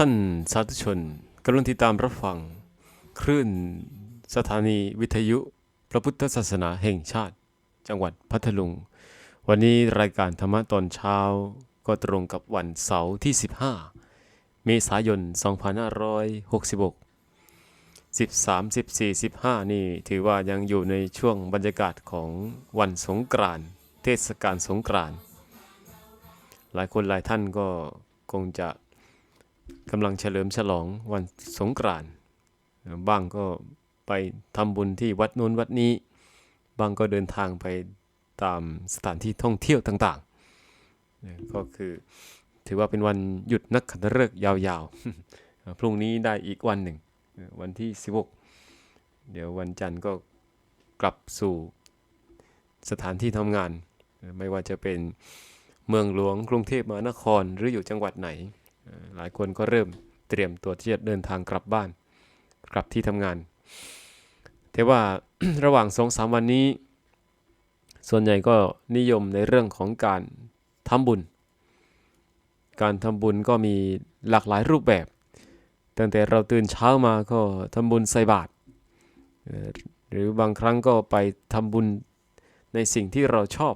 ท่านสาธุชนกำลังติดตามรับฟัง คลื่นสถานีวิทยุพระพุทธศาสนาแห่งชาติ จังหวัดพัทลุง วันนี้รายการธรรมะตอนเช้า ก็ตรงกับวันเสาร์ที่ 15 เมษายน 2566 13 14 15 นี่ถือว่ายังอยู่ในช่วงบรรยากาศของวันสงกรานต์เทศกาลสงกรานต์หลายคนหลายท่านก็คงจะ กำลังเฉลิมฉลองวันสงกรานต์บ้างก็ไปทำบุญที่วัดนู้นวัดนี้บางก็เดินทางไปตามสถานที่ท่องเที่ยวต่างๆ ก็คือถือว่าเป็นวันหยุดนักขัตฤกษ์ยาวๆ พรุ่งนี้ได้อีกวันหนึ่ง วันที่ 16 เดี๋ยววันจันทร์ก็กลับสู่สถานที่ทำงาน ไม่ว่าจะเป็นเมืองหลวงกรุงเทพมหานครหรืออยู่จังหวัดไหน หลายคนก็เริ่มเตรียมตัวที่จะเดินทางกลับบ้าน กลับที่ทำงาน แต่ว่าระหว่างสองสามวันนี้ ส่วนใหญ่ก็นิยมในเรื่องของการทำบุญ การทำบุญก็มีหลากหลายรูปแบบ ตั้งแต่เราตื่นเช้ามาก็ทำบุญใส่บาตรหรือบางครั้งก็ไปทำบุญในสิ่งที่เราชอบ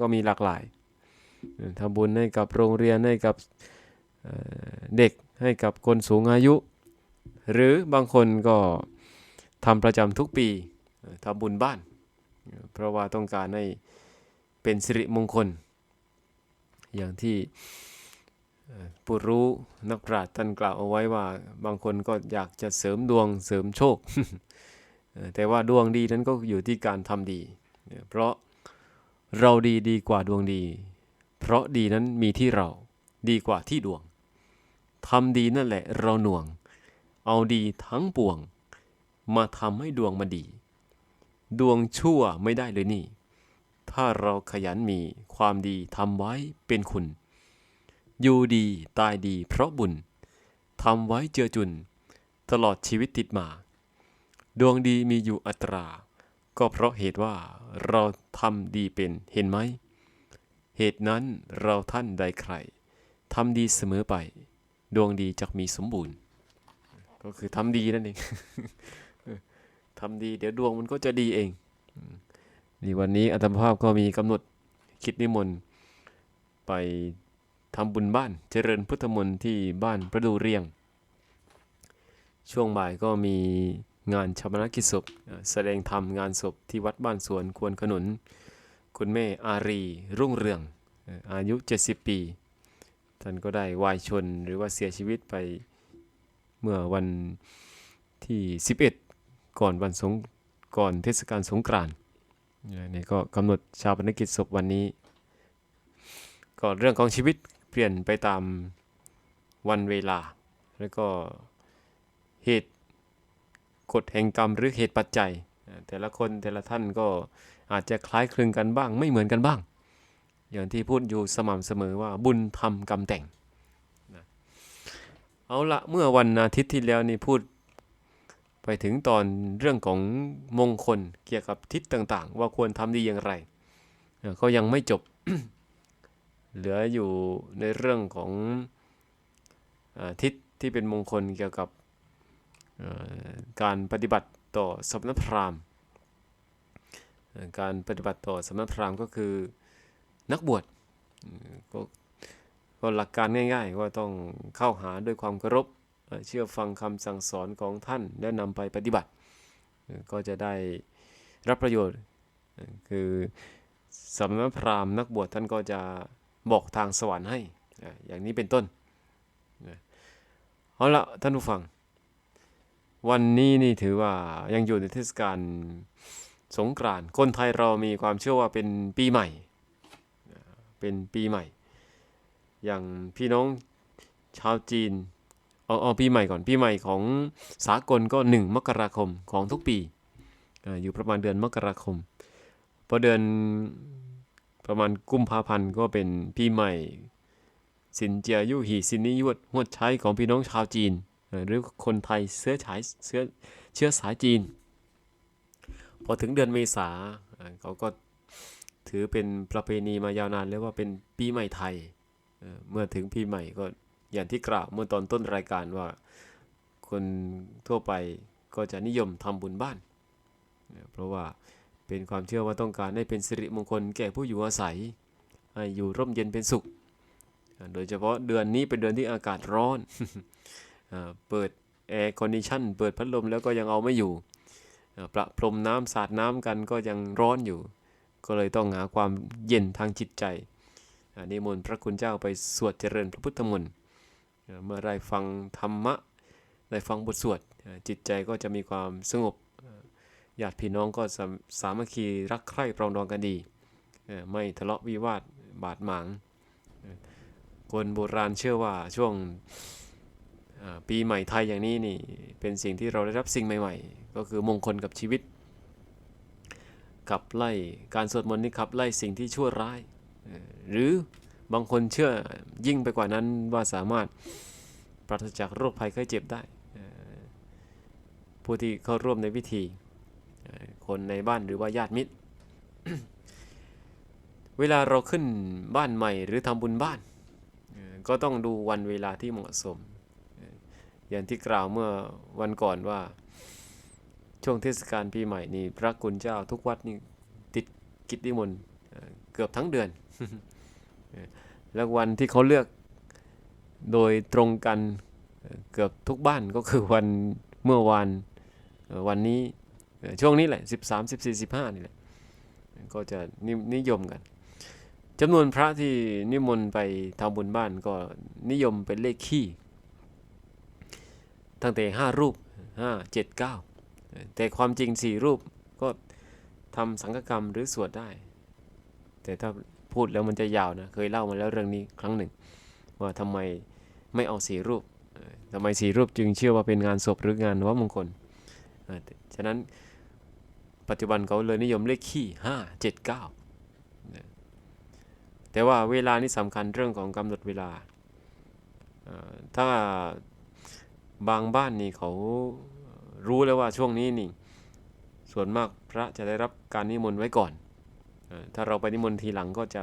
ก็มีหลากหลาย ทำบุญให้กับโรงเรียนให้กับเด็กให้กับคนสูงอายุ หรือบางคนก็ทำประจำทุกปีทำบุญบ้าน เพราะว่าต้องการให้เป็นสิริมงคล อย่างที่ผู้รู้นักปราชญ์ท่านกล่าวเอาไว้ว่าบางคนก็อยากจะเสริมดวงเสริมโชค แต่ว่าดวงดีนั้นก็อยู่ที่การทำดี เพราะเราดีดีกว่าดวงดี เพราะดีนั้นมีที่เราดีกว่าที่ดวงทำดีนั่นแหละเราหน่วง เอาดีทั้งปวง มาทำให้ดวงมันดี ดวงชั่วไม่ได้เลยนี่ ถ้าเราขยันมีความดีทำไว้เป็นคุณ อยู่ดีตายดีเพราะบุญทำไว้เจือจุน ตลอดชีวิตติดมา ดวงดีมีอยู่อัตรา ก็เพราะเหตุว่าเราทำดีเป็นเห็นไหม เหตุนั้นเราท่านใดใครทำดีเสมอไป ดวงดีจะมีสมบูรณ์ ก็คือทำดีนั่นเองทำดี เดี๋ยวดวงมันก็จะดีเองนี่วันนี้อาตมาภาพก็มีกำหนดคิดนิมนต์ไปทำบุญบ้าน เจริญพุทธมนต์ที่บ้านประดูเรียง ช่วงบ่ายก็มีงานชาปนกิจศพแสดงธรรมงานศพที่วัดบ้านสวนควรขนุน คุณแม่อารี รุ่งเรือง อายุ 70 ปี ท่านก็ได้วายชนหรือว่าเสียชีวิตไปเมื่อวันที่ 11 ก่อนวันสงก่อนเทศกาลสงกรานต์เนี่ก็กำหนดชาวปนกิจศพวันนี้ ก็เรื่องของชีวิตเปลี่ยนไปตามวันเวลา แล้วก็เหตุกฎแห่งกรรมหรือเหตุปัจจัย แต่ละคนแต่ละท่านก็ อาจจะคล้ายคลึงกันบ้าง ไม่เหมือนกันบ้าง อย่างที่พูดอยู่สม่ำเสมอว่าบุญทำกรรมแต่งนะเอาละเมื่อวันอาทิตย์ที่แล้วนี่พูดไปถึงตอนเรื่องของมงคลเกี่ยวกับทิศต่างๆ ว่าควรทำดีอย่างไรก็ยังไม่จบ เหลืออยู่ในเรื่องของอทิศที่เป็นมงคลเกี่ยวกับการปฏิบัติต่อสำนักพราหมณ์ การปฏิบัติต่อสำนักพราหมณ์ก็คือนักบวชก็ก็หลักการง่ายๆว่าต้องเข้าหาด้วยความเคารพเชื่อฟังคำสั่งสอนของท่านและนำไปปฏิบัติ ก็จะได้รับประโยชน์ คือสำนักพราหมณ์นักบวชท่านก็จะบอกทางสวรรค์ให้ อย่างนี้เป็นต้นเอาละท่านผู้ฟัง วันนี้นี่ถือว่ายังอยู่ในเทศกาล สงกรานต์คนไทยเรามีความเชื่อว่าเป็นปีใหม่ เป็นปีใหม่ อย่างพี่น้องชาวจีนเอาเอาปีใหม่ก่อนปีใหม่ของสากลก็ 1 มกราคมของทุกปีอยู่ประมาณเดือนมกราคมพอเดือนประมาณกุมภาพันธ์ก็เป็นปีใหม่ สินเจียยุหีสินนิยวดหวดใช้ของพี่น้องชาวจีน หรือคนไทยเชื้อสายเชื้อเชื้อสายจีน พอถึงเดือนเมษาเขาก็ถือเป็นประเพณีมายาวนานแล้วว่าเป็นปีใหม่ไทย เมื่อถึงปีใหม่ก็อย่างที่กล่าวเมื่อตอนต้นรายการว่าคนทั่วไปก็จะนิยมทำบุญบ้าน เพราะว่าเป็นความเชื่อว่าต้องการให้เป็นสิริมงคลแก่ผู้อยู่อาศัยให้อยู่ร่มเย็นเป็นสุข โดยเฉพาะเดือนนี้เป็นเดือนที่อากาศร้อน เปิดแอร์คอนดิชันเปิดพัดลมแล้วก็ยังเอาไม่อยู่ ประพรมน้ำสาดน้ำกันก็ยังร้อนอยู่ ก็เลยต้องหาความเย็นทางจิตใจอ่านิมนต์พระคุณเจ้าไปสวดเจริญพระพุทธมนต์เมื่อได้ฟังธรรมะได้ฟังบทสวดจิตใจก็จะมีความสงบญาติพี่น้องก็สาสามัคคีรักใคร่ปรองดองกันดี ไม่ทะเลาะวิวาทบาดหมาง คนโบราณเชื่อว่าช่วง ปีใหม่ไทยอย่างนี้นี่เป็นสิ่งที่เราได้รับสิ่งใหม่ ๆ ก็คือมงคลกับชีวิต ขับไล่การสวดมนต์นี่ขับไล่สิ่งที่ชั่วร้าย หรือบางคนเชื่อยิ่งไปกว่านั้นว่าสามารถปราศจากโรคภัยไข้เจ็บได้ ผู้ที่เข้าร่วมในพิธี คนในบ้านหรือว่าญาติมิตร เวลาเราขึ้นบ้านใหม่หรือทำบุญบ้าน ก็ต้องดูวันเวลาที่เหมาะสม อย่างที่กล่าวเมื่อวันก่อนว่า ช่วงเทศกาลปีใหม่นี่พระคุณเจ้าทุกวัดนี่ติดกิจนิมนต์เกือบทั้งเดือน แล้ววันที่เขาเลือกโดยตรงกันเกือบทุกบ้านก็คือวันเมื่อวานวันนี้ช่วงนี้แหละ 13 14 15 นี่แหละ ก็จะนนิยมกันจำนวนพระที่นิมนต์ไปทำบุญบ้านก็นิยมเป็นเลขขี้ ตั้งแต่ 5 รูป 5 7 9 แต่ความจริงสี่รูปก็ทำสังฆกรรมหรือสวดได้ แต่ถ้าพูดแล้วมันจะยาวนะ เคยเล่ามาแล้วเรื่องนี้ครั้งหนึ่ง ว่าทำไมไม่เอาสี่รูปทำไมสี่รูปจึงเชื่อว่าเป็นงานศพหรืองานวัมงคลฉะนั้นปัจจุบันเขาเลยนิยมเลขขี้ห้าเจ็ดเก้าแต่ว่าเวลานี่สำคัญเรื่องของกำหนดเวลา ถ้า บางบ้านนี่เขารู้แล้วว่าช่วงนี้นี่ ส่วนมากพระจะได้รับการนิมนต์ไว้ก่อน ถ้าเราไปนิมนต์ทีหลังก็จะ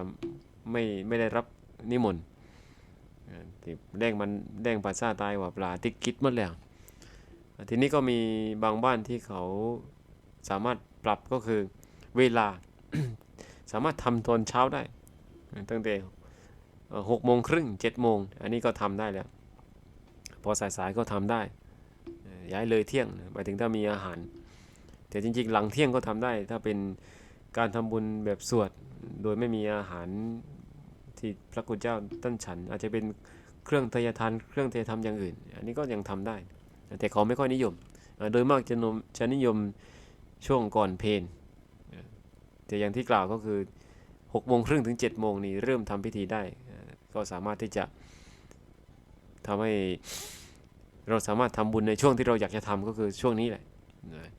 ไม่ไม่ได้รับนิมนต์ที่แดงมันแดงภาษาตายว่าปลาติกกิดหมดแล้ว ทีนี้ก็มีบางบ้านที่เขาสามารถปรับก็คือเวลาสามารถทำตอนเช้าได้ ตั้งแต่หกโมงครึ่งเจ็ดโมงอันนี้ก็ทำได้แล้ว พอสายๆก็ทำได้ย้ายเลยเที่ยงหมายถึงถ้ามีอาหาร แต่จริงๆ หลังเที่ยงก็ทำได้ ถ้าเป็นการทำบุญแบบสวด โดยไม่มีอาหารที่พระคุณเจ้าตั้นฉัน อาจจะเป็นเครื่องทยทานเครื่องเทธรรมอย่างอื่น อันนี้ก็ยังทำได้ แต่เขาไม่ค่อยนิยม โดยมากจะนมจะนิยมช่วงก่อนเพลแต่อย่างที่กล่าวก็คือ6โมงครึ่งถึง7โมงนี้เริ่มทำพิธีได้ ก็สามารถที่จะ ทำให้เราสามารถทำบุญในช่วงที่เราอยากจะทำก็คือช่วงนี้แหละนะ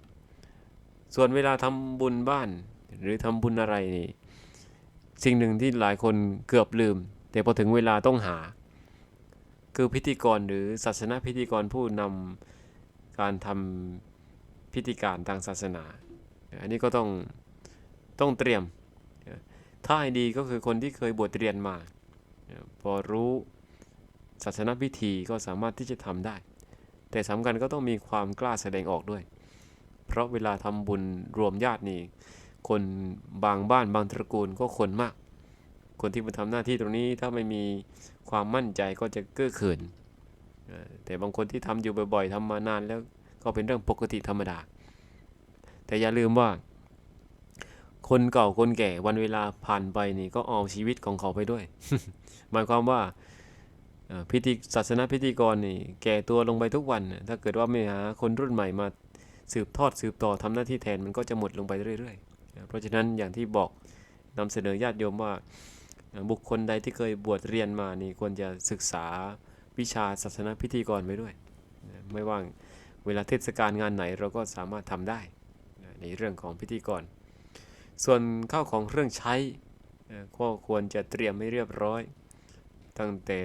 ส่วนเวลาทำบุญบ้าน หรือทำบุญอะไรนี่สิ่งหนึ่งที่หลายคนเกือบลืม แต่พอถึงเวลาต้องหา คือพิธีกรหรือศาสนาพิธีกรผู้นำการทำพิธีการทางศาสนา อันนี้ก็ต้องต้องเตรียม ถ้าให้ดีก็คือคนที่เคยบวชเรียนมา พอรู้ ศาสนาพิธีก็สามารถที่จะทำได้ แต่สำคัญก็ต้องมีความกล้าแสดงออกด้วย เพราะเวลาทำบุญรวมญาตินี่คนบางบ้านบางตระกูลก็คนมาก คนที่มาทำหน้าที่ตรงนี้ถ้าไม่มีความมั่นใจก็จะเก้อเขินแต่บางคนที่ทำอยู่บ่อยๆทำมานานแล้วก็เป็นเรื่องปกติธรรมดา แต่อย่าลืมว่า คนเก่าคนแก่วันเวลาผ่านไปนี่ก็เอาชีวิตของเขาไปด้วย หมายความว่า พิธีศาสนาพิธีกรนี่แก่ตัวลงไปทุกวันน่ะถ้าเกิดว่าไม่หาคนรุ่นใหม่มาสืบทอดสืบต่อทำหน้าที่แทนมันก็จะหมดลงไปเรื่อยๆ เพราะฉะนั้นอย่างที่บอกนำเสนอญาติโยมว่าบุคคลใดที่เคยบวชเรียนมานี่ควรจะศึกษาวิชาศาสนาพิธีกรไว้ด้วย ไม่ว่าเวลาเทศกาลงานไหนเราก็สามารถทำได้ในเรื่องของพิธีกร ส่วนข้าวของเครื่องใช้ก็ควรจะเตรียมให้เรียบร้อย ตั้งแต่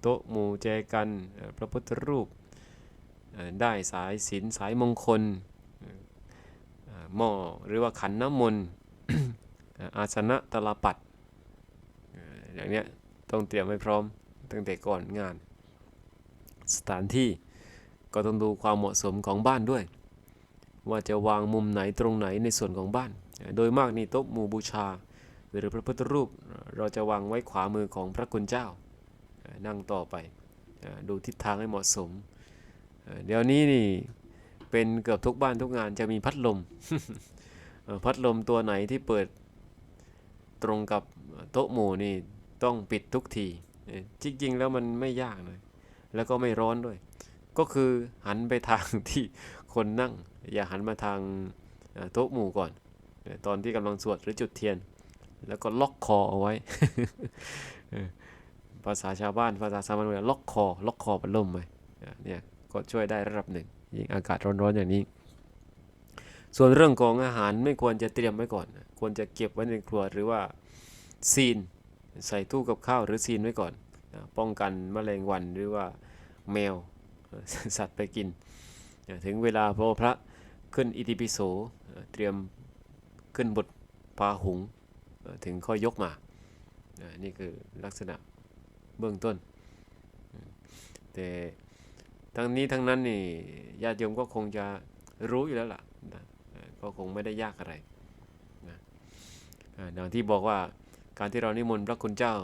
โต๊ะหมู่แจกันพระพุทธรูปได้สายศีลสายมงคลหม้อหรือว่าขันน้ำมนต์อาสนะตลปัดอย่างเนี้ยต้องเตรียมไว้พร้อมตั้งแต่ก่อนงาน สถานที่ก็ต้องดูความเหมาะสมของบ้านด้วย ว่าจะวางมุมไหนตรงไหนในส่วนของบ้าน โดยมากนี่โต๊ะหมู่บูชา หรือพระพุทธรูปเราจะวางไว้ขวามือของพระคุณเจ้า นั่งต่อไปดูทิศทางให้เหมาะสม เดี๋ยวนี้นี่เป็นเกือบทุกบ้านทุกงานจะมีพัดลม พัดลมตัวไหนที่เปิดตรงกับโต๊ะหมู่นี่ต้องปิดทุกที จริง ๆ แล้วมันไม่ยากเลยแล้วก็ไม่ร้อนด้วย ก็คือหันไปทางที่คนนั่ง อย่าหันมาทางโต๊ะหมู่ก่อน ตอนที่กำลังสวดหรือจุดเทียน แล้วก็ล็อกคอเอาไว้ ภาษาชาวบ้านภาษาสามัญเรียกล็อกคอล็อกคอพัดลมไว้เนี่ยก็ช่วยได้ระดับหนึ่งยิ่งอากาศร้อนๆอย่างนี้ ส่วนเรื่องของอาหารไม่ควรจะเตรียมไว้ก่อน ควรจะเก็บไว้ในครัวหรือว่าซีน ใส่ตู้กับข้าวหรือซีนไว้ก่อน ป้องกันแมลงวันหรือว่าแมวสัตว์ไปกิน ถึงเวลาพระพระขึ้นอิติปิโสเตรียมขึ้นบทพาหุงถึงค่อยยกมา นี่คือลักษณะ เบื้องต้น แต่ทั้งนี้ทั้งนั้นนี่ญาติโยมก็คงจะรู้อยู่แล้วล่ะนะก็คงไม่ได้ยากอะไรนะดังที่บอกว่าการที่เรานิมนต์พระคุณเจ้า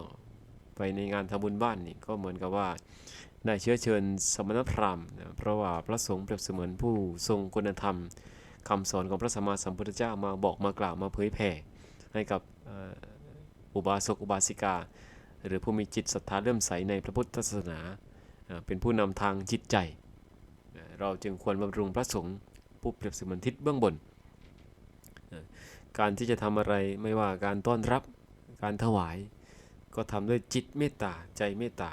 ไปในงานทำบุญบ้านนี่ก็เหมือนกับว่าได้เชื้อเชิญสมณพราหมณ์นะเพราะว่าพระสงฆ์เปรียบเสมือนผู้ทรงคุณธรรมคำสอนของพระสัมมาสัมพุทธเจ้ามาบอกมากล่าวมาเผยแผ่ให้กับอุบาสกอุบาสิกา หรือผู้มีจิตศรัทธาเลื่มใสในพระพุทธศาสนา เป็นผู้นำทางจิตใจ เราจึงควรบำรุงพระสงฆ์ผู้เปรียบเสมือนทิศเบื้องบน การที่จะทำอะไรไม่ว่าการต้อนรับการถวาย ก็ทำด้วยจิตเมตตาใจเมตตา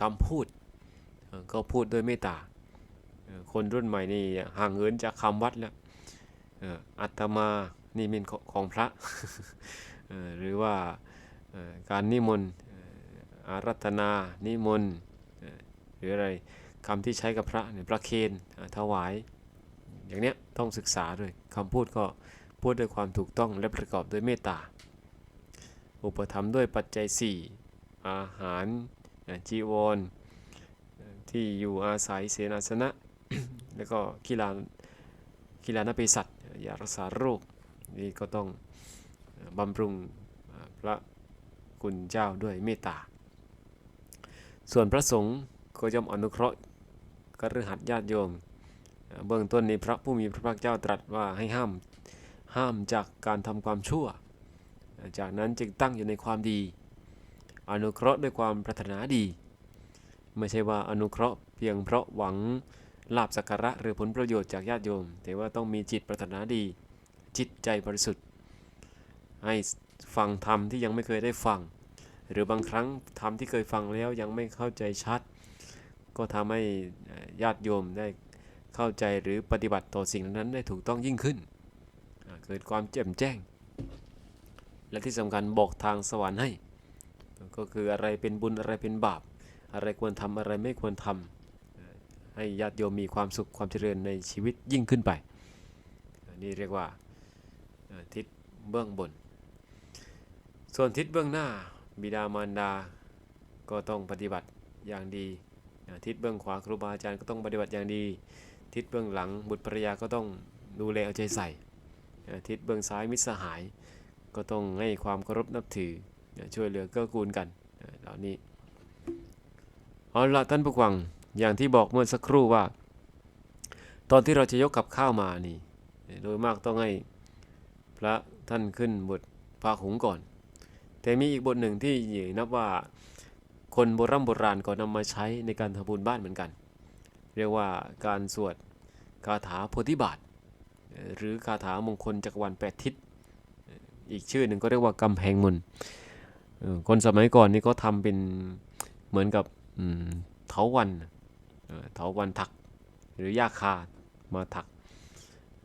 คำพูดก็พูดด้วยเมตตา คนรุ่นใหม่นี่ห่างเหินจากคำวัดแล้วอัตมานี่เป็นของพระหรือว่า การนิมนต์อารัตนา นิมนต์หรืออะไรคำที่ใช้กับพระเนี่ยประเคนถวาย อย่างเนี้ยต้องศึกษาด้วยคำพูดก็พูดด้วยความถูกต้องและประกอบด้วยเมตตา อุปธรรมด้วยปัจจัย 4 อาหารจีวร ที่อยู่อาศัยเสนาสนะ แล้วก็กีฬากีฬานเภสัชยารักษาโรคนี่ก็ต้องบำรุงพระ คุณเจ้าด้วยเมตตา ส่วนพระสงฆ์ก็ย่อมอนุเคราะห์กฤหัสญาติโยม เบื้องต้นนี้พระผู้มีพระภาคเจ้าตรัสว่าให้ห้ามห้ามจากการทำความชั่ว จากนั้นจึงตั้งอยู่ในความดี อนุเคราะห์ด้วยความปรารถนาดี ไม่ใช่ว่าอนุเคราะห์เพียงเพราะหวังลาบสักการะหรือผลประโยชน์จากญาติโยม แต่ว่าต้องมีจิตปรารถนาดี จิตใจบริสุทธิ์ให้ ฟังธรรมที่ยังไม่เคยได้ฟัง หรือบางครั้งธรรมที่เคยฟังแล้วยังไม่เข้าใจชัด ก็ทำให้ญาติโยมได้เข้าใจหรือปฏิบัติต่อสิ่งนั้นได้ถูกต้องยิ่งขึ้นเกิดความแจ่มแจ้ง และที่สำคัญบอกทางสวรรค์ให้ ก็คืออะไรเป็นบุญอะไรเป็นบาป อะไรควรทำอะไรไม่ควรทำให้ญาติโยมมีความสุขความเจริญในชีวิตยิ่งขึ้นไปนี่เรียกว่าทิศเบื้องบน ส่วนทิศเบื้องหน้าบิดามารดา ก็ต้องปฏิบัติอย่างดี ทิศเบื้องขวาครูบาอาจารย์ก็ต้องปฏิบัติอย่างดี ทิศเบื้องหลังบุตรภรยาก็ต้องดูแลเอาใจใส่ ทิศเบื้องซ้ายมิตรสหาย ก็ต้องให้ความเคารพนับถือช่วยเหลือเกื้อกูลกันเหล่านี้เอาละท่านผู้ฟังอย่างที่บอกเมื่อสักครู่ว่า ตอนที่เราจะยกกับข้าวมานี่ โดยมากต้องให้พระท่านขึ้นบทพาหุงก่อน แต่มีอีกบทหนึ่งที่นับว่าคนโบราณโบราณก็นำมาใช้ในการทำบุญบ้านเหมือนกัน เรียกว่าการสวดคาถาโพธิบาท หรือคาถามงคลจักรวาลแปดทิศ อีกชื่อหนึ่งก็เรียกว่ากำแพงมนคนสมัยก่อนนี่ก็ทำเป็นเหมือนกับเถาวันเถาวันถัก หรือหญ้าคามาถัก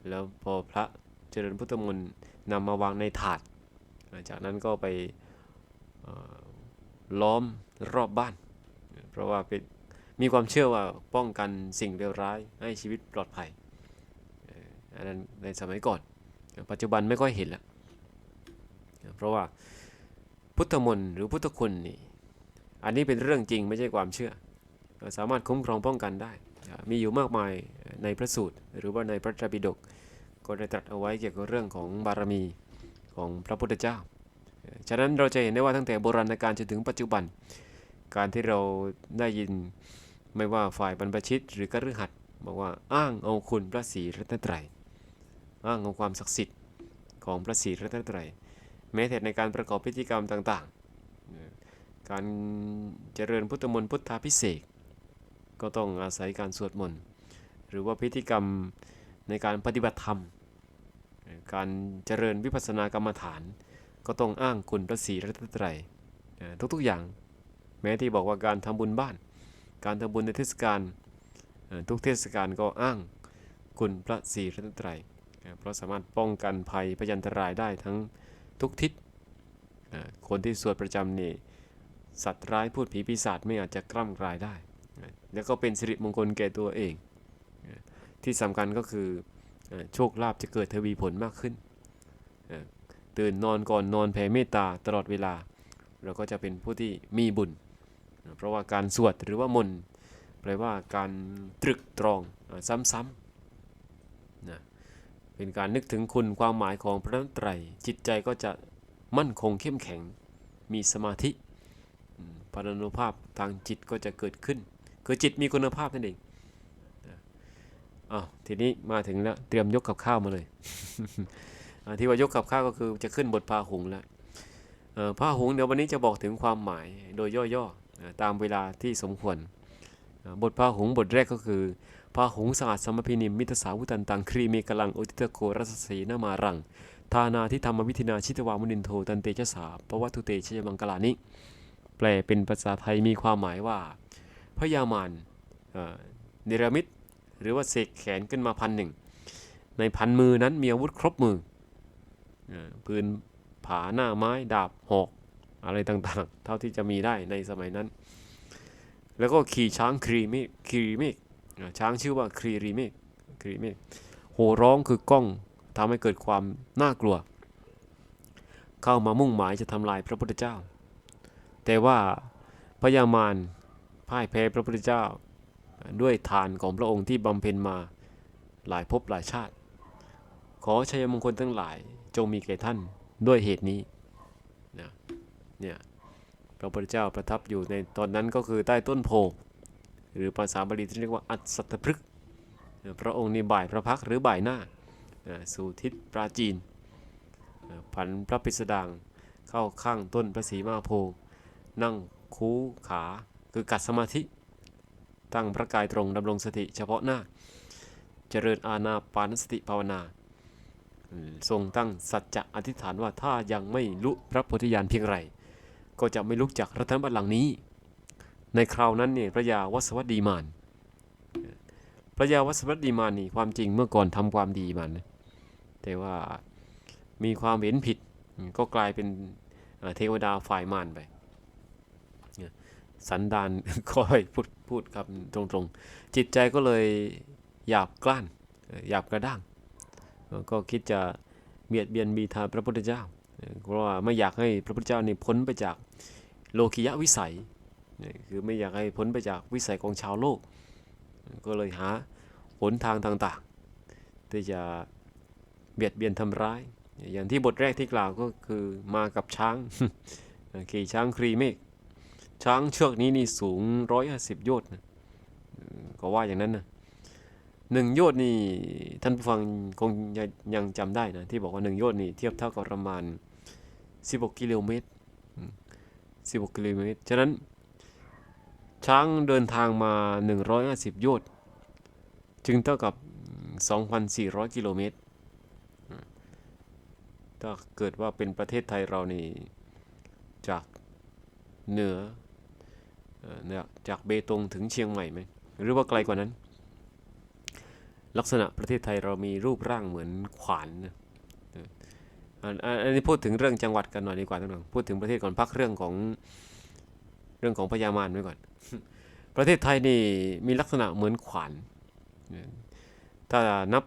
แล้วพอพระเจริญพุทธมนต์นำมาวางในถาด จากนั้นก็ไป ล้อมรอบบ้าน เพราะว่าเป็นมีความเชื่อว่าป้องกันสิ่งเลวร้ายให้ชีวิตปลอดภัยอันนั้นในสมัยก่อน ปัจจุบันไม่ค่อยเห็นล้วเพราะว่าพุทธมนต์หรือพุทธคุณนี่อันนี้เป็นเรื่องจริงไม่ใช่ความเชื่อ สามารถคุ้มครองป้องกันได้ มีอยู่มากมายในพระสูตร หรือว่าในพระตรปิฎกก็ได้ตรัสเอาไว้เกี่ยวกับเรื่องของบารมีของพระพุทธเจ้า ฉะนั้นเราจะเห็นได้ว่าตั้งแต่โบราณกาลจนถึงปัจจุบัน การที่เราได้ยินไม่ว่าฝ่ายบรรพชิตหรือกฤหัสบอกว่าอ้างเอาคุณพระศรีรัตนตรัยอ้างเอาความศักดิ์สิทธิ์ของพระศรีรัตนตรัยแม้แต่ในการประกอบพิธีกรรมต่างๆ การเจริญพุทธมนต์พุทธาพิเศษก็ต้องอาศัยการสวดมนต์หรือว่าพิธีกรรมในการปฏิบัติธรรม การเจริญวิปัสสนากรรมฐาน ก็ต้องอ้างคุณพระศรีรัตนตรัยทุกๆอย่าง แม้ที่บอกว่าการทำบุญบ้าน การทำบุญในเทศกาลทุกเทศกาลก็อ้างคุณพระศรีรัตนตรัยเพราะสามารถป้องกันภัยพยันตรายได้ทั้งทุกทิศคนที่สวดประจำนี่สัตว์ร้ายพูดผีปีศาจไม่อาจจะกล้ำกลายได้ แล้วก็เป็นสิริมงคลแก่ตัวเอง ที่สำคัญก็คือโชคลาภจะเกิดทวีผลมากขึ้น ตื่นนอนก่อนนอนแผ่เมตตาตลอดเวลา เราก็จะเป็นผู้ที่มีบุญ เพราะว่าการสวดหรือว่ามนต์แปลว่าการตรึกตรองซ้ำๆนะเป็นการนึกถึงคุณความหมายของพระนัตไตรัยจิตใจก็จะมั่นคงเข้มแข็ง มีสมาธิพลานุภาพทางจิตก็จะเกิดขึ้น คือจิตมีคุณภาพนั่นเองอ้าวทีนี้มาถึงแล้ว เตรียมยกกับข้าวมาเลย ที่ว่ายกกับข้าก็คือจะขึ้นบทพาหุงแล้วพาหุงเดี๋ยววันนี้จะบอกถึงความหมายโดยย่อๆตามเวลาที่สมควร บทพาหุงบทแรกก็คือพาหุงสหัสสมพินิมมิตสาวุตันตังครีเมกลังโอติตโกรัสสีนามารังทานาทิธรรมวิธินาชิตวามุนินโทตันเตชะสาปวัตถุเตชยมังกลานิแปลเป็นภาษาไทยมีความหมายว่าพญามารเอ่อเนรมิตหรือว่าเสกแขนขึ้นมาพันหนึ่งในพันมือนั้นมีอาวุธครบมือ ปืนผาหน้าไม้ดาบหอกอะไรต่างๆ เท่าที่จะมีได้ในสมัยนั้น แล้วก็ขี่ช้างครีมกครีเมกช้างชื่อว่าครีรีเมกครีเมกโห่ร้องคือกล้องทำให้เกิดความน่ากลัว เข้ามามุ่งหมายจะทำลายพระพุทธเจ้า แต่ว่าพญามารพ่ายแพ้พระพุทธเจ้า ด้วยทานของพระองค์ที่บำเพ็ญมาหลายภพหลายชาติ ขอชัยมงคลทั้งหลาย จงมีแก่ท่านด้วยเหตุนี้นะเนี่ยพระพุทธเจ้าประทับอยู่ในตอนนั้นก็คือใต้ต้นโพหรือภาษาบาลีที่เรียกว่าอัศตพฤกษ์พระองค์ในบ่ายพระพักหรือบ่ายหน้าสู่ทิศปราจีนเอ่อผันพระปิสดางเข้าข้างต้นพระศรีมาโพนั่งคูขาคือกัดสมาธิ ตั้งพระกายตรงดำรงสติเฉพาะหน้า เจริญอาณาปานสติภาวนา ทรงตั้งสัจจะอธิษฐานว่าถ้ายังไม่ลุพระโพธิญาณเพียงไรก็จะไม่ลุกจากรัตนบัลลังก์นี้ ในคราวนั้นเนี่ยพระยาวัสวัตดีมาน พระยาวัสวัตดีมานนี่ความจริงเมื่อก่อนทำความดีมันะแต่ว่ามีความเห็นผิดก็กลายเป็นเทวดาฝ่ายมารไป สันดานค่อยพูดพูดครับตรงๆ จิตใจก็เลยหยาบกล้านหยาบกระด้าง ก็คิดจะเบียดเบียนบีทาพระพุทธเจ้า เพราะว่าไม่อยากให้พระพุทธเจ้านี่พ้นไปจากโลกิยะวิสัย คือไม่อยากให้พ้นไปจากวิสัยของชาวโลก ก็เลยหาหนทางต่างๆ ที่จะเบียดเบียนทำร้าย อย่างที่บทแรกที่กล่าวก็คือมากับช้างขี่ช้างครีเมกช้างเชือกนี้นี่สูงร้อยสิบโยชน์ก็ว่าอย่างนั้นนะ หนึ่งโยชนี่ท่านผู้ฟังคงยังยังจำได้นะที่บอกว่าหนึ่งโยชนี่เทียบเท่ากับประมาณ 16 กิโลเมตร 16 กิโลเมตร ฉะนั้น ช้างเดินทางมา 150 โยชน์จึงเท่ากับ 2,400 กิโลเมตร ถ้าเกิดว่าเป็นประเทศไทยเรานี่จากเหนือเอ่อเนี่ยจากเบตงถึงเชียงใหม่ไหม หรือว่าไกลกว่านั้น ลักษณะประเทศไทยเรามีรูปร่างเหมือนขวานอันนี้พูดถึงเรื่องจังหวัดกันหน่อยดีกว่าท่านผู้ชมพูดถึงประเทศก่อนพักเรื่องของเรื่องของพญามารไว้ก่อน ประเทศไทยนี่มีลักษณะเหมือนขวาน ถ้านับ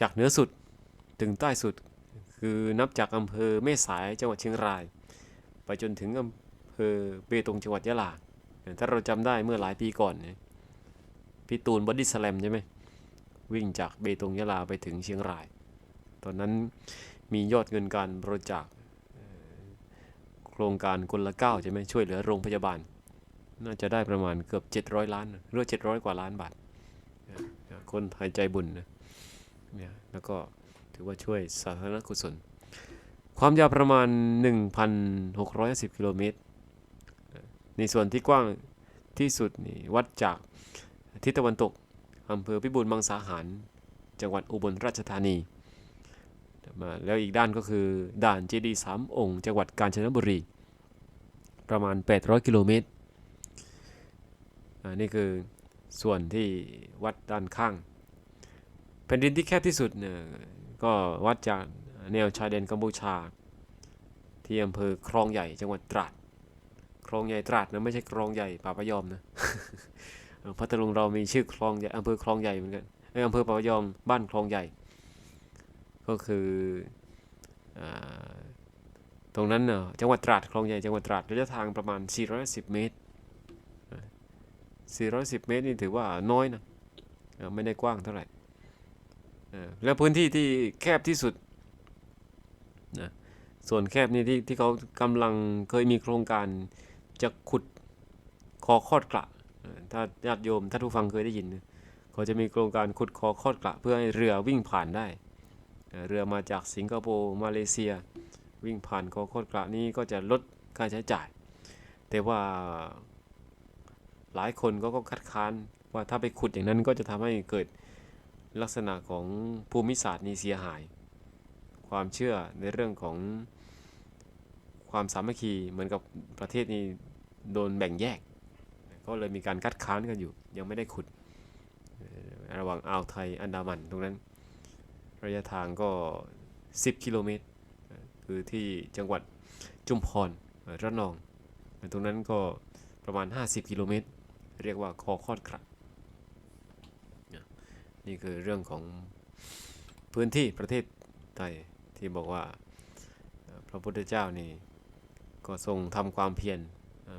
จากเหนือสุดถึงใต้สุด คือนับจากอำเภอแม่สายจังหวัดเชียงราย ไปจนถึงอำเภอเบตงจังหวัดยะลาถ้าเราจำได้เมื่อหลายปีก่อนพี่ตูนบอดี้สแลมใช่ไหม วิ่งจากเบตงยะลาไปถึงเชียงราย ตอนนั้นมียอดเงินการบริจาคโครงการคนละเก้าใช่ไหมช่วยเหลือโรงพยาบาล น่าจะได้ประมาณเกือบ 700 ล้านหรือ 700 กว่าล้านบาท คนหายใจบุญนะเนี่ยแล้วก็ถือว่าช่วยสาธารณกุศล ความยาวประมาณ 1,650กิโลเมตรในส่วนที่กว้างที่สุดนี่วัดจากทิศตะวันตก อำเภอพิบูลมังสาหาร จังหวัดอุบลราชธานีมาแล้วอีกด้านก็คือด่านเจดีสามองค์ จังหวัดกาญจนบุรี ประมาณ 800 กิโลเมตรอ่านี่คือส่วนที่วัดด้านข้าง แผ่นดินที่แคบที่สุดเนี่ยก็วัดจากแนวชายแดนกัมพูชา ที่อำเภอคลองใหญ่จังหวัดตราด คลองใหญ่ตราดนะไม่ใช่คลองใหญ่ป่าพะยอมนะ พัทลุงเรามีชื่อคลองใหญ่อำเภอคลองใหญ่เหมือนกันเอยอำเภอป่าพะยอมบ้านคลองใหญ่ ก็คืออตรงนั้นเน่ะจังหวัดตราดคลองใหญ่จังหวัดตราดระยะทางประมาณ 410 เมตร 410 เมตรนี่ถือว่าน้อยนะไม่ได้กว้างเท่าไหร่แล้วพื้นที่ที่แคบที่สุดนะส่วนแคบนี่ที่ที่เขากำลังเคยมีโครงการจะขุดคอคอดกระ ถ้าญาติโยมถ้าทุกฟังเคยได้ยินเขาจะมีโครงการขุดคอคอดกระเพื่อให้เรือวิ่งผ่านได้ เรือมาจากสิงคโปร์มาเลเซีย วิ่งผ่านคอโคดกระนี้ก็จะลดค่าใช้จ่าย แต่ว่าหลายคนก็ก็คัดค้านว่าถ้าไปขุดอย่างนั้นก็จะทำให้เกิดลักษณะของภูมิศาสตร์นี้เสียหาย ความเชื่อในเรื่องของความสามัคคีเหมือนกับประเทศนี้โดนแบ่งแยก ก็เลยมีการคัดค้านกันอยู่ ยังไม่ได้ขุด ระหว่างอ่าวไทยอันดามันตรงนั้น ระยะทางก็ 10 กิโลเมตร คือที่จังหวัดจุมพรระนอง ตรงนั้นก็ประมาณ 50 กิโลเมตร เรียกว่าคอคอดกระเนี่ยนี่คือเรื่องของพื้นที่ประเทศไทยที่บอกว่าพระพุทธเจ้านี่ก็ทรงทำความเพียร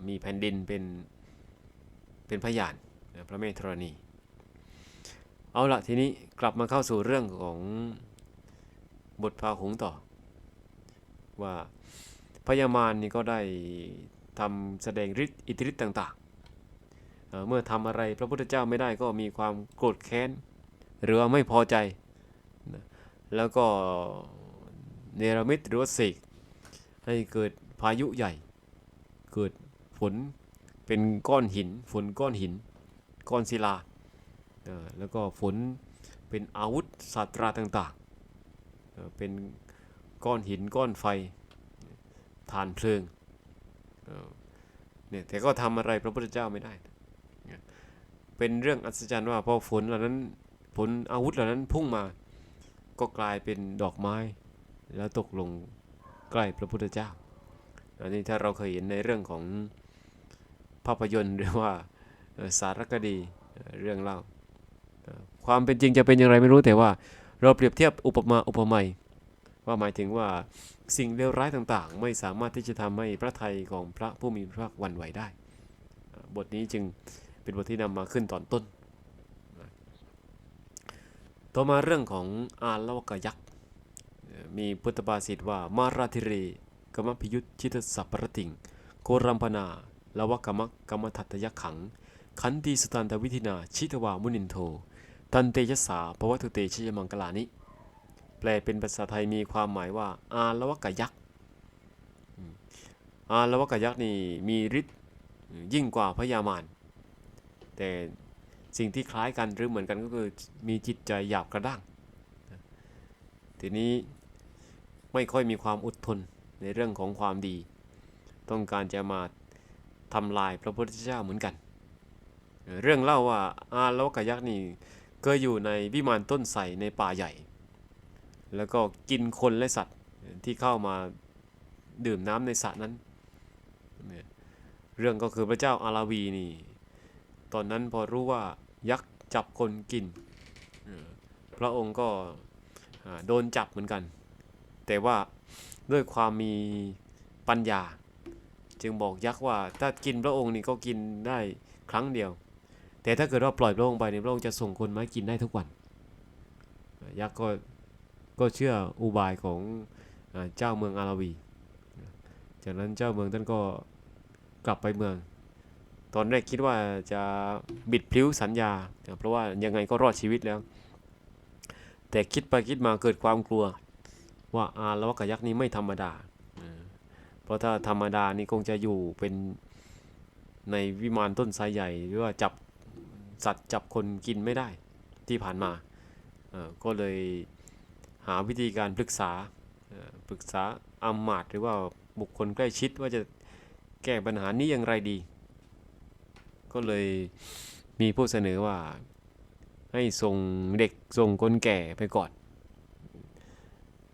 มีแผ่นดินเป็น เป็นพยานพระเมธรณี เอาละทีนี้กลับมาเข้าสู่เรื่องของบทพาหุงต่อ ว่าพญามารนี่ก็ได้ทำแสดงฤทธิ์อิทธิฤทธิ์ต่างๆเเมื่อทำอะไรพระพุทธเจ้าไม่ได้ก็มีความโกรธแค้น หรือว่าไม่พอใจ แล้วก็เนรมิตหรือว่าเสกให้เกิดพายุใหญ่ เกิดฝน เป็นก้อนหิน ฝนก้อนหิน ก้อนศิลา แล้วก็ฝนเป็นอาวุธศาสตราต่างๆ เป็นก้อนหินก้อนไฟฐานเพลิงเนี่ยแต่ก็ทำอะไรพระพุทธเจ้าไม่ได้ เป็นเรื่องอัศจรรย์ว่าพอฝนเหล่านั้นฝนอาวุธเหล่านั้นพุ่งมาก็กลายเป็นดอกไม้ แล้วตกลงใกล้พระพุทธเจ้าอันนี้ถ้าเราเคยเห็นในเรื่องของ ภาพยนตร์หรือว่าสารคดีเรื่องเล่า ความเป็นจริงจะเป็นอย่างไรไม่รู้แต่ว่า เราเปรียบเทียบอุปมาอุปไมยว่าหมายถึงว่าสิ่งเลวร้ายต่างๆ ไม่สามารถที่จะทำให้พระทัยของพระผู้มีพระภาควันไหวได้ บทนี้จึงเป็นบทที่นำมาขึ้นตอนต้น ต่อมาเรื่องของอาลวกยักษ์ มีพุทธภาษิตว่ามาราธิเรกมพิยุทธชิตสัพพรติงโกรัมพนา ลวกมะกมทัตยักขัง ขันติสตันตวิธินา ชิตวามุนินโท ตันเตยสาภวัตุเตชยมังกลานิ แปลเป็นภาษาไทยมีความหมายว่า อาลวกยักษ์อืมอาลวกยักษ์นี่มีฤทธิ์ยิ่งกว่าพญามาร แต่สิ่งที่คล้ายกันหรือเหมือนกันก็คือมีจิตใจหยาบกระด้าง ทีนี้ไม่ค่อยมีความอดทนในเรื่องของความดี ต้องการจะมา ทำลายพระพุทธเจ้าเหมือนกัน เรื่องเล่าว่าอาลวกยักษ์นี่เคยอยู่ในวิมานต้นไทรในป่าใหญ่ แล้วก็กินคนและสัตว์ที่เข้ามาดื่มน้ำในสระนั้น เรื่องก็คือพระเจ้าอาราวีนี่ ตอนนั้นพอรู้ว่ายักษ์จับคนกิน พระองค์ก็โดนจับเหมือนกัน แต่ว่าด้วยความมีปัญญา จึงบอกยักษ์ว่าถ้ากินพระองค์นี่ก็กินได้ครั้งเดียว แต่ถ้าเกิดว่าปล่อยพระองค์ไปเนี่ยพระองค์จะส่งคนมากินได้ทุกวัน ยักษ์ก็ก็เชื่ออุบายของอเจ้าเมืองอาราวี จากนั้นเจ้าเมืองท่านก็กลับไปเมือง ตอนแรกคิดว่าจะบิดพลิ้วสัญญา เพราะว่ายังไงก็รอดชีวิตแล้ว แต่คิดไปคิดมาเกิดความกลัว ว่าอาละวะกยักษ์นี้ไม่ธรรมดา เพราะถ้าธรรมดานี่คงจะอยู่เป็นในวิมานต้นไทรใหญ่ หรือว่าจับสัตว์จับคนกินไม่ได้ที่ผ่านมาก็เลยหาวิธีการปรึกษาปรึกษาอามาตย์หรือว่าบุคคลใกล้ชิดว่าจะแก้ปัญหานี้อย่างไรดี ก็เลยมีผู้เสนอว่าให้ส่งเด็กส่งคนแก่ไปก่อน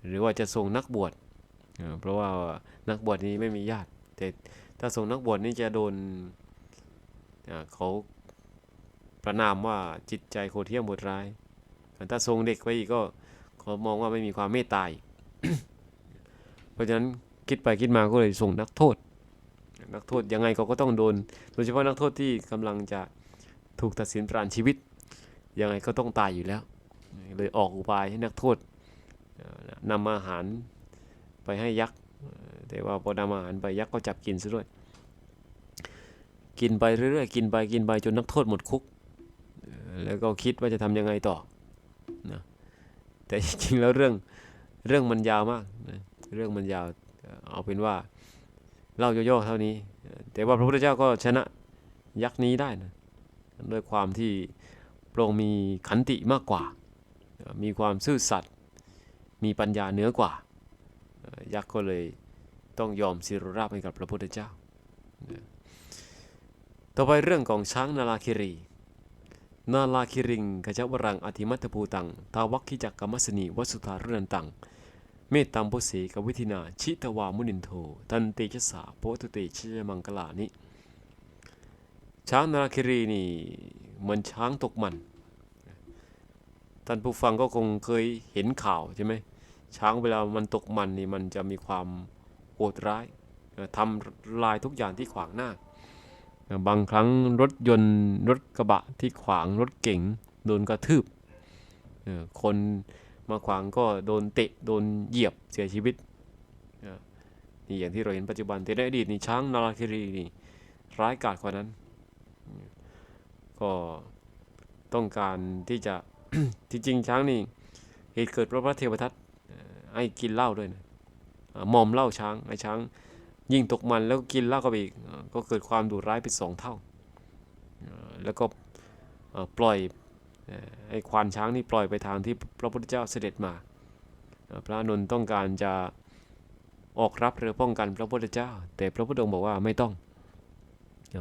หรือว่าจะส่งนักบวช เพราะว่านักบวชนี้ไม่มีญาติ แต่ถ้าส่งนักบวชนี่จะโดนเขาประนามว่าจิตใจโคเที่ยมโหดร้าย ถ้าส่งเด็กไปอีกก็เขามองว่าไม่มีความเมตตาเพราะฉะนั้นคิดไปคิดมาก็เลยส่งนักโทษ นักโทษยังไงเขาก็ต้องโดน โดยเฉพาะนักโทษที่กำลังจะถูกตัดสินประหารชีวิต ยังไงก็ต้องตายอยู่แล้ว เลยออกอุบายให้นักโทษนำอาหาร ไปให้ยักษ์ แต่ว่าพอนำอาหารไปยักษ์ก็จับกินซะด้วย กินไปเรื่อยๆ กินไปกินไปจนนักโทษหมดคุก แล้วก็คิดว่าจะทำยังไงต่อนะแต่จริงๆแล้วเรื่องเรื่องมันยาวมากนะเรื่องมันยาวเอาเป็นว่าเล่าย่อๆเท่านี้ แต่ว่าพระพุทธเจ้าก็ชนะยักษ์นี้ได้นะด้วยความที่พระองค์มีขันติมากกว่า มีความซื่อสัตย์มีปัญญาเหนือกว่า ยักษ์ก็เลยต้องยอมสิรราบให้กับพระพุทธเจ้า ต่อไปเรื่องของช้างนาลาคิรี นาลาคิริงขจวรังอธิมัตภูตัง ทาวัคคิจักกมัสนีวสุธารุนันตัง เมตตัมโพเสกวิธินา ชิตวามุนินโท ตันเตชสาโพตุเตชะมังกลานิช้างนาลาคิรีนี่เหมือนช้างตกมัน ท่านผู้ฟังก็คงเคยเห็นข่าวใช่ไหม ช้างเวลามันตกมันนี่มันจะมีความโหดร้ายทำลายทุกอย่างที่ขวางหน้า บางครั้งรถยนต์รถกระบะที่ขวางรถเก๋งโดนกระทืบ คนมาขวางก็โดนเตะโดนเหยียบเสียชีวิตนี่อย่างที่เราเห็นปัจจุบันแต่ในอดีตนี่ช้างนาราคิรีนี่ร้ายกาจกว่านั้น ก็ต้องการที่จะที่จริงช้างนี่เหตุเกิดเพราะพระเทวทัต เอ่อให้กินเหล้าด้วยนะมอมเหล้าช้างไอ้ช้าง ยิ่งตกมันแล้วก็กินเหล้าเข้าไปอีกก็เกิดความดุร้ายเป็นสองเท่า แล้วก็ปล่อยไอ้ควานช้างนี่ปล่อยไปทางที่พระพุทธเจ้าเสด็จมา พระนนท์ต้องการจะออกรับเรือป้องกันพระพุทธเจ้า แต่พระพุทธองค์บอกว่าไม่ต้อง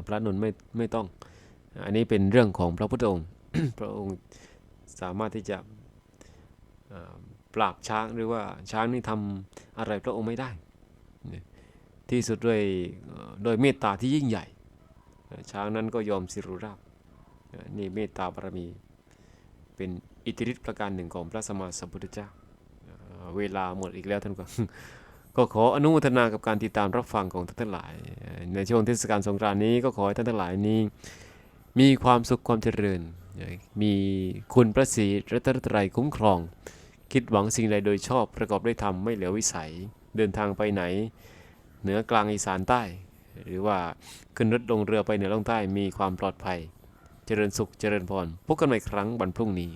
พระนนท์ไม่ไม่ต้อง อันนี้เป็นเรื่องของพระพุทธองค์ พระองค์สามารถที่จะ ปราบช้างหรือว่าช้างนี่ทำอะไรพระองค์ไม่ได้ ที่สุดด้วยโดยเมตตาที่ยิ่งใหญ่ ช้างนั้นก็ยอมสิรุราบนี่เมตตาบารมี เป็นอิทธิฤทธิประการหนึ่งของพระสมมาสัมพุทธเจ้า เวลาหมดอีกแล้วท่านก็ก็ขออนุโมทนากับการติดตามรับฟังของท่านทั้งหลาย ในช่วงเทศกาลสงกรานต์นี้ก็ขอให้ท่านทั้งหลายนี้ มีความสุขความเจริญ มีคุณพระศรีรัตนตรัยคุ้มครอง คิดหวังสิ่งใดโดยชอบประกอบด้วยธรรมไม่เหลือวิสัย เดินทางไปไหน เหนือกลางอีสานใต้ หรือว่าขึ้นรถลงเรือไปเหนือล่องใต้มีความปลอดภัย เจริญสุขเจริญพรพบกันใหม่ครั้งวันพรุ่งนี้